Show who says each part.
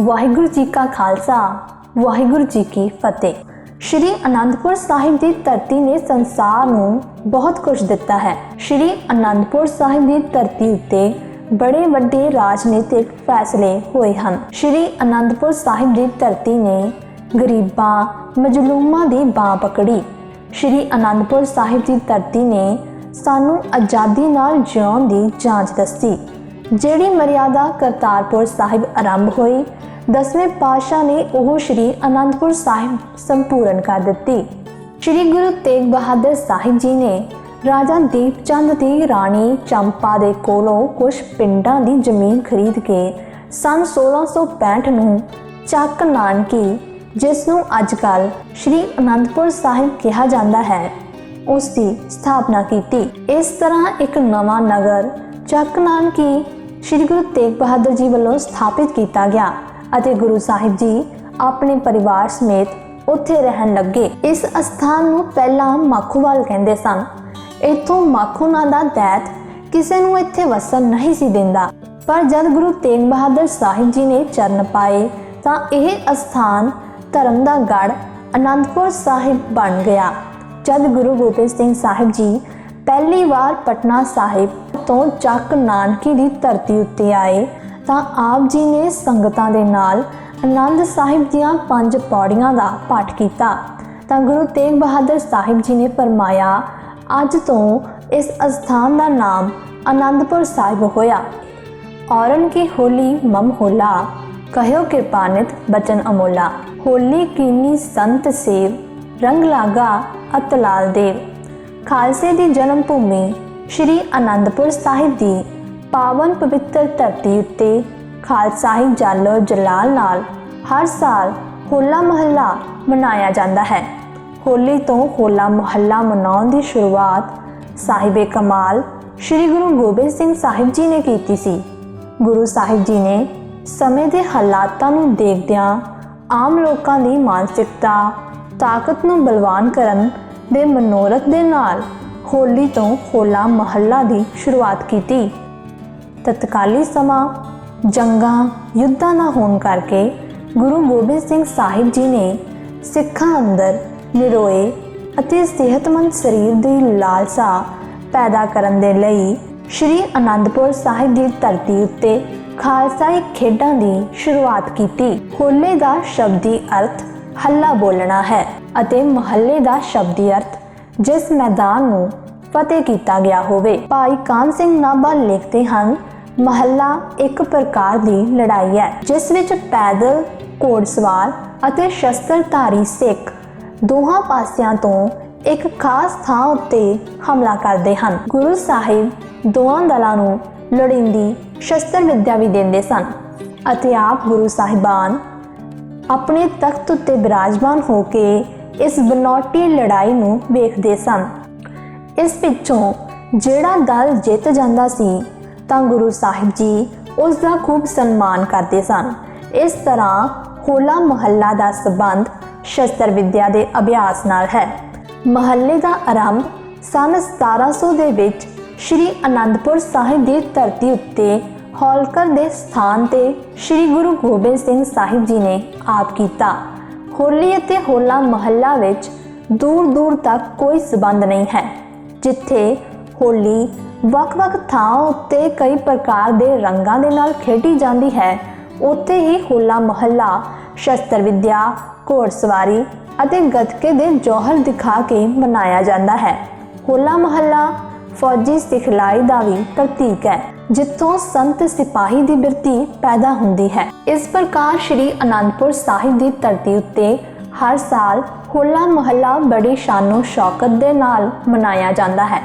Speaker 1: ਵਾਹਿਗੁਰੂ ਜੀ ਕਾ ਖਾਲਸਾ, ਵਾਹਿਗੁਰੂ ਜੀ ਕੀ ਫਤਿਹ। ਸ਼੍ਰੀ ਅਨੰਦਪੁਰ ਸਾਹਿਬ ਦੀ ਧਰਤੀ ਨੇ ਸੰਸਾਰ ਨੂੰ ਬਹੁਤ ਕੁਝ ਦਿੱਤਾ ਹੈ। ਸ਼੍ਰੀ ਅਨੰਦਪੁਰ ਸਾਹਿਬ ਦੀ ਧਰਤੀ ਉੱਤੇ ਬੜੇ ਵੱਡੇ ਰਾਜਨੀਤਿਕ ਫੈਸਲੇ ਹੋਏ ਹਨ। ਸ਼੍ਰੀ ਅਨੰਦਪੁਰ ਸਾਹਿਬ ਦੀ ਧਰਤੀ ਨੇ ਗਰੀਬਾਂ, ਮਜਲੂਮਾਂ ਦੀ ਬਾਹ ਪਕੜੀ। ਸ਼੍ਰੀ ਅਨੰਦਪੁਰ ਸਾਹਿਬ ਦੀ ਧਰਤੀ ਨੇ ਸਾਨੂੰ ਆਜ਼ਾਦੀ ਨਾਲ ਜਿਉਣ ਦੀ ਜਾਂਚ ਦੱਸੀ। ਜਿਹੜੀ ਮਰਿਆਦਾ ਕਰਤਾਰਪੁਰ ਸਾਹਿਬ ਆਰੰਭ ਹੋਈ ਦਸਵੇਂ ਪਾਤਸ਼ਾਹ ਨੇ ਉਹ ਸ਼੍ਰੀ ਅਨੰਦਪੁਰ ਸਾਹਿਬ ਸੰਪੂਰਨ ਕਰ ਦਿੱਤੀ। ਸ਼੍ਰੀ ਗੁਰੂ ਤੇਗ ਬਹਾਦਰ ਸਾਹਿਬ ਜੀ ਨੇ ਰਾਜਾ ਦੀਪ ਚੰਦ ਦੀ ਰਾਣੀ ਚੰਪਾ ਦੇ ਕੋਲੋਂ ਕੁਝ ਪਿੰਡਾਂ ਦੀ ਜ਼ਮੀਨ ਖਰੀਦ ਕੇ ਸਨ 1665 ਨੂੰ ਚੱਕ ਨਾਨਕੀ, ਜਿਸ ਨੂੰ ਅੱਜਕੱਲ ਸ਼੍ਰੀ ਅਨੰਦਪੁਰ ਸਾਹਿਬ ਕਿਹਾ ਜਾਂਦਾ ਹੈ, ਉਸ ਦੀ ਸਥਾਪਨਾ ਕੀਤੀ। ਇਸ ਤਰ੍ਹਾਂ ਇੱਕ ਨਵਾਂ ਨਗਰ ਚੱਕ ਨਾਨਕੀ ਸ਼੍ਰੀ ਗੁਰੂ ਤੇਗ ਬਹਾਦਰ ਜੀ ਵੱਲੋਂ ਸਥਾਪਿਤ ਕੀਤਾ ਗਿਆ। ਅਤੇ ਗੁਰੂ ਸਾਹਿਬ ਜੀ ਆਪਣੇ ਪਰਿਵਾਰ ਸਮੇਤ ਉੱਥੇ ਰਹਿਣ ਲੱਗੇ। ਇਸ ਅਸਥਾਨ ਨੂੰ ਪਹਿਲਾਂ ਮਾਖੋਵਾਲ ਕਹਿੰਦੇ ਸਨ। ਇੱਥੋਂ ਮਾਖੋ ਦਾ ਦੈਤ ਕਿਸੇ ਨੂੰ ਇੱਥੇ ਵਸਣ ਨਹੀਂ ਸੀ ਦਿੰਦਾ। ਪਰ ਜਦ ਗੁਰੂ ਤੇਗ ਬਹਾਦਰ ਸਾਹਿਬ ਜੀ ਨੇ ਚਰਨ ਪਾਏ, ਤਾਂ ਇਹ ਅਸਥਾਨ ਧਰਮ ਦਾ ਗੜ ਅਨੰਦਪੁਰ ਸਾਹਿਬ ਬਣ ਗਿਆ। ਜਦ ਗੁਰੂ ਗੋਬਿੰਦ ਸਿੰਘ ਸਾਹਿਬ ਜੀ ਪਹਿਲੀ ਵਾਰ ਪਟਨਾ ਸਾਹਿਬ ਤੋਂ ਚੱਕ ਨਾਨਕੀ ਦੀ ਧਰਤੀ ਉੱਤੇ ਆਏ ਤਾਂ ਆਪ ਜੀ ਨੇ ਸੰਗਤਾਂ ਦੇ ਨਾਲ ਆਨੰਦ ਸਾਹਿਬ ਦੀਆਂ ਪੰਜ ਪੌੜੀਆਂ ਦਾ ਪਾਠ ਕੀਤਾ। ਤਾਂ ਗੁਰੂ ਤੇਗ ਬਹਾਦਰ ਸਾਹਿਬ ਜੀ ਨੇ ਫਰਮਾਇਆ, ਅੱਜ ਤੋਂ ਇਸ ਅਸਥਾਨ ਦਾ ਨਾਮ ਆਨੰਦਪੁਰ ਸਾਹਿਬ ਹੋਇਆ। ਔਰਨ ਕੀ ਹੋਲੀ ਮਮ ਹੋਲਾ, ਕਹਿਓ ਕਿਰਪਾਨਿਤ ਬਚਨ ਅਮੋਲਾ। ਹੋਲੀ ਕੀਨੀ ਸੰਤ ਸੇਵ, ਰੰਗ ਲਾਗਾ ਅਤਲਾਲ ਦੇਵ। ਖਾਲਸੇ ਦੀ ਜਨਮ ਭੂਮੀ ਸ਼੍ਰੀ ਅਨੰਦਪੁਰ ਸਾਹਿਬ ਦੀ ਪਾਵਨ ਪਵਿੱਤਰ ਧਰਤੀ ਉੱਤੇ ਖਾਲਸਾ ਹੀ ਜਾਲੋ ਜਲਾਲ ਨਾਲ ਹਰ ਸਾਲ ਹੋਲਾ ਮਹੱਲਾ ਮਨਾਇਆ ਜਾਂਦਾ ਹੈ। ਹੋਲੀ ਤੋਂ ਹੋਲਾ ਮਹੱਲਾ ਮਨਾਉਣ ਦੀ ਸ਼ੁਰੂਆਤ ਸਾਹਿਬੇ ਕਮਾਲ ਸ੍ਰੀ ਗੁਰੂ ਗੋਬਿੰਦ ਸਿੰਘ ਸਾਹਿਬ ਜੀ ਨੇ ਕੀਤੀ ਸੀ। ਗੁਰੂ ਸਾਹਿਬ ਜੀ ਨੇ ਸਮੇਂ ਦੇ ਹਾਲਾਤਾਂ ਨੂੰ ਦੇਖਦਿਆਂ ਆਮ ਲੋਕਾਂ ਦੀ ਮਾਨਸਿਕਤਾ, ਤਾਕਤ ਨੂੰ ਬਲਵਾਨ ਕਰਨ ਦੇ ਮਨੋਰਥ ਦੇ ਨਾਲ ਹੋਲੀ ਤੋਂ ਹੋਲਾ ਮਹੱਲਾ ਦੀ ਸ਼ੁਰੂਆਤ ਕੀਤੀ। ਤਤਕਾਲੀ ਸਮਾਂ ਜੰਗਾਂ, ਯੁੱਧਾਂ ਨਾ ਹੋਣ ਕਰਕੇ ਗੁਰੂ ਗੋਬਿੰਦ ਸਿੰਘ ਸਾਹਿਬ ਜੀ ਨੇ ਸਿੱਖਾਂ ਅੰਦਰ ਨਿਰੋਏ ਅਤੇ ਸਿਹਤਮੰਦ ਸਰੀਰ ਦੀ ਲਾਲਸਾ ਪੈਦਾ ਕਰਨ ਦੇ ਲਈ ਸ਼੍ਰੀ ਅਨੰਦਪੁਰ ਸਾਹਿਬ ਦੀ ਧਰਤੀ ਉੱਤੇ ਖਾਲਸਾਈ ਖੇਡਾਂ ਦੀ ਸ਼ੁਰੂਆਤ ਕੀਤੀ। ਹੋਲੇ ਦਾ ਸ਼ਬਦੀ ਅਰਥ ਹੱਲਾ ਬੋਲਣਾ ਹੈ ਅਤੇ ਮਹੱਲੇ ਦਾ ਸ਼ਬਦੀ ਅਰਥ ਜਿਸ ਮੈਦਾਨ ਨੂੰ ਫਤਿਹ ਕੀਤਾ ਗਿਆ ਹੋਵੇ। ਭਾਈ ਕਾਨ ਸਿੰਘ ਨਾਭਾ ਲਿਖਦੇ ਹਨ ਮਹੱਲਾ ਇੱਕ ਪ੍ਰਕਾਰ ਦੀ ਲੜਾਈ ਹੈ, ਜਿਸ ਵਿੱਚ ਪੈਦਲ, ਘੋੜਸਵਾਰ ਅਤੇ ਸ਼ਸਤਰਧਾਰੀ ਸਿੱਖ ਦੋਹਾਂ ਪਾਸਿਆਂ ਤੋਂ ਇੱਕ ਖਾਸ ਥਾਂ ਉੱਤੇ ਹਮਲਾ ਕਰਦੇ ਹਨ। ਗੁਰੂ ਸਾਹਿਬ ਦੋਹਾਂ ਦਲਾਂ ਨੂੰ ਲੋੜੀਂਦੀ ਸ਼ਸਤਰ ਵਿੱਦਿਆ ਵੀ ਦਿੰਦੇ ਸਨ ਅਤੇ ਆਪ ਗੁਰੂ ਸਾਹਿਬਾਨ ਆਪਣੇ ਤਖਤ ਉੱਤੇ ਬਿਰਾਜਮਾਨ ਹੋ ਕੇ ਇਸ ਬਨੌਟੀ ਲੜਾਈ ਨੂੰ ਵੇਖਦੇ ਸਨ। ਇਸ ਪਿੱਛੋਂ ਜਿਹੜਾ ਦਲ ਜਿੱਤ ਜਾਂਦਾ ਸੀ ਤਾਂ ਗੁਰੂ ਸਾਹਿਬ ਜੀ ਉਸ ਦਾ ਖੂਬ ਸਨਮਾਨ ਕਰਦੇ ਸਨ। ਇਸ ਤਰ੍ਹਾਂ ਹੋਲਾ ਮਹੱਲਾ ਦਾ ਸਬੰਧ ਸ਼ਸਤਰ ਵਿੱਦਿਆ ਦੇ ਅਭਿਆਸ ਨਾਲ ਹੈ। ਮਹੱਲੇ ਦਾ ਆਰੰਭ ਸਨ 1700 ਦੇ ਵਿੱਚ ਸ਼੍ਰੀ ਅਨੰਦਪੁਰ ਸਾਹਿਬ ਦੀ ਧਰਤੀ ਉੱਤੇ ਹੌਲਕਰ ਦੇ ਸਥਾਨ ਤੇ ਸ਼੍ਰੀ ਗੁਰੂ ਗੋਬਿੰਦ ਸਿੰਘ ਸਾਹਿਬ ਜੀ ਨੇ ਆਪ ਕੀਤਾ। ਹੋਲੀ ਅਤੇ ਹੋਲਾ ਮਹੱਲਾ ਵਿੱਚ ਦੂਰ ਦੂਰ ਤੱਕ ਕੋਈ ਸਬੰਧ ਨਹੀਂ ਹੈ, ਜਿੱਥੇ ਹੋਲੀ ਵੱਖ-ਵੱਖ ਥਾਂ ਉੱਤੇ ਕਈ ਪ੍ਰਕਾਰ ਦੇ ਰੰਗਾਂ ਦੇ ਨਾਲ ਖੇਡੀ ਜਾਂਦੀ ਹੈ। ਉੱਥੇ ਹੀ ਹੋਲਾ ਮਹੱਲਾ, ਸ਼ਸਤਰ ਵਿੱਦਿਆ ਘੋੜਸਵਾਰੀ ਅਤੇ ਗੱਤਕੇ ਦੇ ਜੋਹਰ ਦਿਖਾ ਕੇ ਮਨਾਇਆ ਜਾਂਦਾ ਹੈ। ਹੋਲਾ ਮਹੱਲਾ ਫੌਜੀ ਸਿਖਲਾਈ ਦਾ ਵੀ ਪ੍ਰਤੀਕ ਹੈ, ਜਿੱਥੋਂ ਸੰਤ ਸਿਪਾਹੀ ਦੀ ਬਿਰਤੀ ਪੈਦਾ ਹੁੰਦੀ ਹੈ। ਇਸ ਪ੍ਰਕਾਰ ਸ਼੍ਰੀ ਅਨੰਦਪੁਰ ਸਾਹਿਬ ਦੀ ਧਰਤੀ ਉੱਤੇ ਹਰ ਸਾਲ ਹੋਲਾ ਮਹੱਲਾ ਬੜੀ ਸ਼ਾਨੋ ਸ਼ੌਕਤ ਦੇ ਨਾਲ ਮਨਾਇਆ ਜਾਂਦਾ ਹੈ।